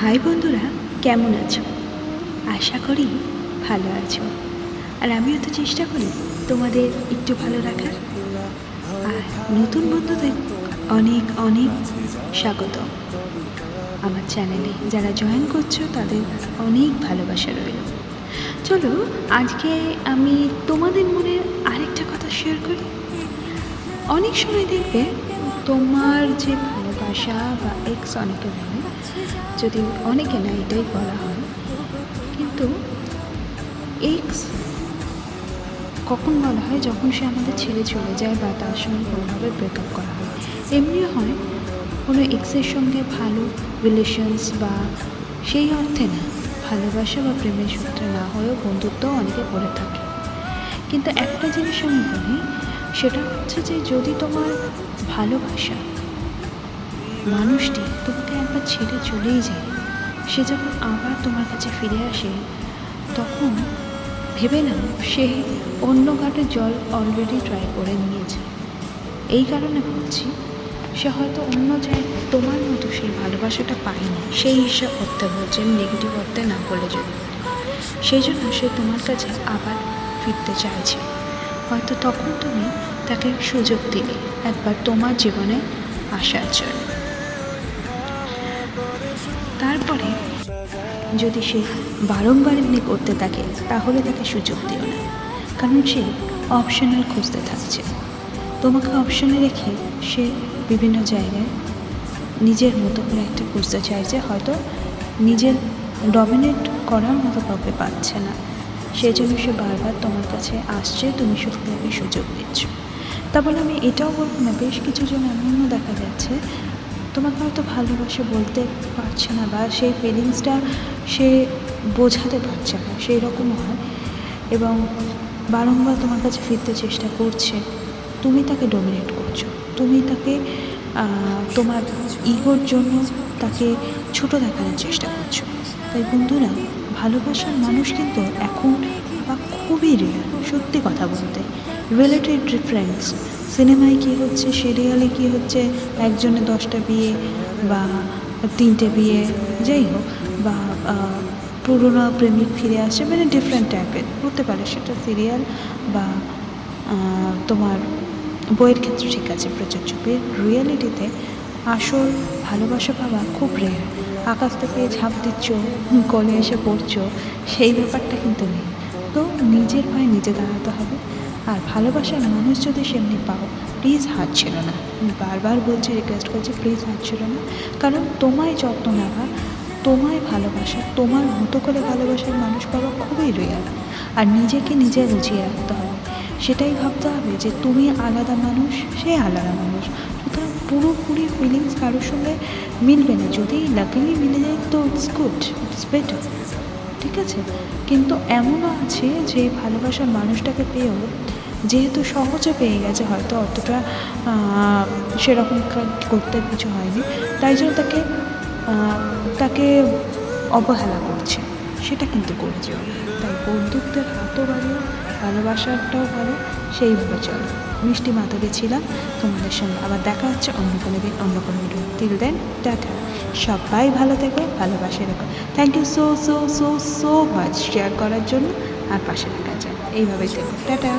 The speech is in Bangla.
হাই বন্ধুরা, কেমন আছো? আশা করি ভালো আছো। আর আমিও তো চেষ্টা করি তোমাদের একটু ভালো রাখার। আর নতুন বন্ধুদের অনেক অনেক স্বাগত। আমার চ্যানেলে যারা জয়েন করছ, তাদের অনেক ভালোবাসা রইল। চলো, আজকে আমি তোমাদের মনে আরেকটা কথা শেয়ার করি। অনেক সময় দেখবে তোমার যে ভালোবাসা বা এক্স অনেকে বলে যদি অনেকে না এটাই বলা হয়, কিন্তু এক্স কখন বলা হয় যখন সে আমাদের ছেড়ে চলে যায় বা তার সঙ্গে কোনোভাবে ব্রেকআপ করা হয়? এমনিও হয়, কোনো এক্সের সঙ্গে ভালো রিলেশনস বা সেই অর্থে না, ভালোবাসা বা প্রেমের সূত্রে না হয়েও বন্ধুত্ব অনেকে করে থাকে। কিন্তু একটা জিনিস আমি বলি, সেটা হচ্ছে যে যদি তোমার ভালোবাসা মানুষটি তোমাকে একবার ছেড়ে চলেই যায়। সে যখন আবার তোমার কাছে ফিরে আসে, তখন ভেবে নাও সে অন্য ঘাটের জল অলরেডি ট্রাই করে নিয়েছে। এই কারণে বলছি সে হয়তো অন্য জায়গায় তোমার মতো সেই ভালোবাসাটা পায়নি। সেই হিসাব করতে বলছে নেগেটিভ অর্থে না বলে যদি সেই জন্য সে তোমার কাছে আবার ফিরতে চাইছে। হয়তো তখন তুমি তাকে সুযোগ দিলে, একবার তোমার জীবনে আসার জন্য। যদি সে বারংবার এমনি করতে থাকে, তাহলে তাকে সুযোগ দিও না। কারণ সে অপশনাল খুঁজতে থাকছে। তোমাকে অপশনে রেখে সে বিভিন্ন জায়গায় নিজের মতো করে একটা খুঁজতে চাইছে, হয়তো নিজের ডমিনেট করার মতো কাউকে পাচ্ছে না। সেই জন্য সে বারবার তোমার কাছে আসছে, তুমি শুধু তাকে সুযোগ দিচ্ছ। তা বলে আমি এটাও বলব না, বেশ কিছু জন এমনও দেখা যাচ্ছে তোমাকে হয়তো ভালোবাসে বলতে পারছে না বা সেই ফিলিংসটা সে বোঝাতে পারছে না, সেই রকম হয়। এবং বারংবার তোমার কাছে ফিরতে চেষ্টা করছে। তুমি তাকে ডমিনেট করছ। তুমি তাকে তোমার ইগোর জন্য তাকে ছোট দেখানোর চেষ্টা করছ। তাই বন্ধুরা, ভালোবাসার মানুষ কিন্তু এখন বা খুবই রেয়ার সত্যি কথা বলতে। রিলেটেড ডিফারেন্স সিনেমায় কী হচ্ছে? সিরিয়ালে কী হচ্ছে? একজনে দশটা বিয়ে বা তিনটে বিয়ে, যাই হোক, বা পুরোনো প্রেমিক ফিরে আসে মানে ডিফারেন্ট টাইপের হতে পারে সেটা সিরিয়াল বা তোমার বইয়ের ক্ষেত্রে ঠিক আছে, প্রযোজ্য। রিয়েলিটিতে আসল ভালোবাসা পাওয়া খুব রেয়ার আকাশ থেকে ঝাঁপ দিচ্ছ কলে এসে পড়ছো, সেই ব্যাপারটা কিন্তু নেই। তো নিজের পায়ে নিজে দাঁড়াতে হবে। আর ভালোবাসার মানুষ যদি সেমনি পাও প্লিজ হাত ছিল না। আমি বারবার বলছি রিকোয়েস্ট করছি প্লিজ হাত ছিল না। কারণ তোমায় যত্ন নেওয়া, তোমায় ভালোবাসা, তোমার মতো করে ভালোবাসার মানুষ পাওয়া খুবই রেয়ার আর নিজেকে নিজে বুঝিয়ে রাখতে হবে। সেটাই ভাবতে হবে যে তুমি আলাদা মানুষ, সে আলাদা মানুষ। সুতরাং পুরোপুরি ফিলিংস কারোর সঙ্গে মিলবে না। যদি লাকিলি মিলে যায়, তো ইটস গুড ইটস বেটার ঠিক আছে? কিন্তু এমনও আছে যে ভালোবাসার মানুষটাকে পেয়েও যেহেতু সহজে পেয়ে গেছে, হয়তো অতটা সেরকম করতে কিছু হয়নি, তাই জন্য তাকে তাকে অবহেলা করছে। সেটা কিন্তু করে যেও তাই বন্ধুত্বের হাতও ভালো ভালোবাসাটাও ভালো সেইভাবে চলো। মিষ্টি মাধবী ছিলাম তোমাদের সঙ্গে। আবার দেখা হচ্ছে অন্য কোনো দিন, অন্য কোনো ভিডিও তিল দেন টাটা। সবাই ভালো থেকো, ভালোবাসে রেখো। Thank you so so so so much share করার জন্য আর পাশে থাকার জন্য। এইভাবেই থেকো। টাটা।